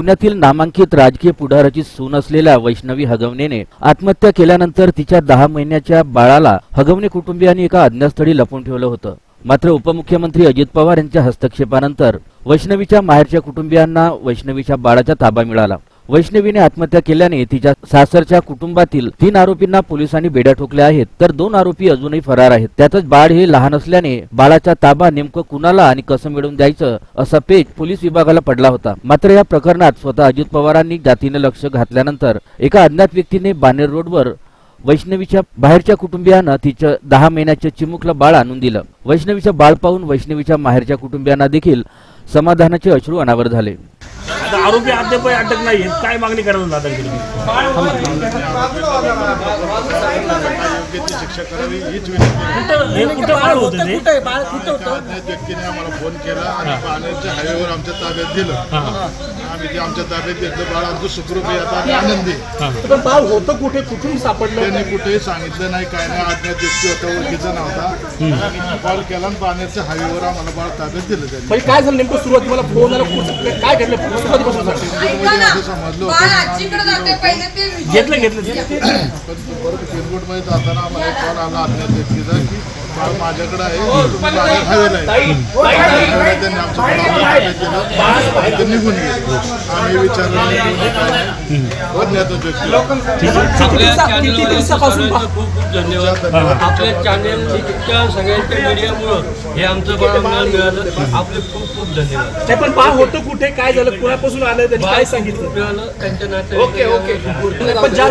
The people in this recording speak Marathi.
पुण्यातील नामांकित राजकीय पुढाराची सून असलेल्या वैष्णवी हगवणेने आत्महत्या केल्यानंतर तिच्या दहा महिन्याच्या बाळाला हगवणे कुटुंबियांनी एका अज्ञातस्थळी लपवून ठेवलं होतं. मात्र उपमुख्यमंत्री अजित पवार यांच्या हस्तक्षेपानंतर वैष्णवीच्या माहेरच्या कुटुंबियांना वैष्णवीच्या बाळाचा ताबा मिळाला. वैष्णवीने आत्महत्या केल्याने तिच्या सासरच्या कुटुंबातील तीन आरोपींना पोलिसांनी बेड्या ठोकल्या आहेत. तर दोन आरोपी अजूनही फरार आहेत. त्यातच बाळ हे लहान असल्याने बाळाचा ताबा नेमकं कुणाला आणि कसं मिळवून द्यायचं असा पेच पोलीस विभागाला पडला होता. मात्र या प्रकरणात स्वतः अजित पवारांनी जातीने लक्ष घातल्यानंतर एका अज्ञात व्यक्तीने बानेर रोडवर वैष्णवीच्या बाहेरच्या कुटुंबियांना तिचं दहा महिन्याचं चिमुकला बाळ आणून दिलं. वैष्णवीचं बाळ पाहून वैष्णवीच्या माहेरच्या कुटुंबियांना देखील समाधानाचे अश्रू अनावर झाले. आरोपी अद्याप अटक नाही आहेत. काय मागणी करायला दादांकडे शिक्षा करावी हीच विनंती व्यक्तीने आम्हाला फोन केला आणि पाण्याच्या हायवेवर आमच्या ताब्यात दिलं. आम्ही ते आमच्या ताब्यात घेतलं बाळ आमचं सुखरूप आहे आता आम्ही आनंदी पण बाळ होतं कुठे? कुठून सापडलं? त्यांनी कुठेही सांगितलं नाही काय नाही. अज्ञात व्यक्ती होता ओळखीचा नव्हता. कॉल केला आणि पाण्याच्या हायवेवर आम्हाला बाळ ताब्यात दिलं त्यांनी. म्हणजे काय झालं नेमकं सुरुवात? मला फोन आला कुठं- काय घडलं? सुरुवातीपासून? मध्ये समजलं होतं. घेतलं घेतलं. पण परत किरकोटमध्ये जाताना आम्हाला कॉल आला अज्ञात व्यक्तीचा की माझ्याकडे आहे आहे. त्यांनी ते निघून गेले. आम्ही विचारलं अज्ञातच व्यक्ती. आपल्या चॅनलवर खूप खूप धन्यवाद. आपल्या चॅनलच्या सगळ्यांच्या मीडियामुळं हे आमचं आम्हाला मिळालं आपले खूप खूप धन्यवाद. नाही पण बाळ होतं कुठे? काय झालं? कुणापासून आलं? त्यांनी काय सांगितलं? मिळालं? त्यांच्या ओके नात्यात ओके पण ज्या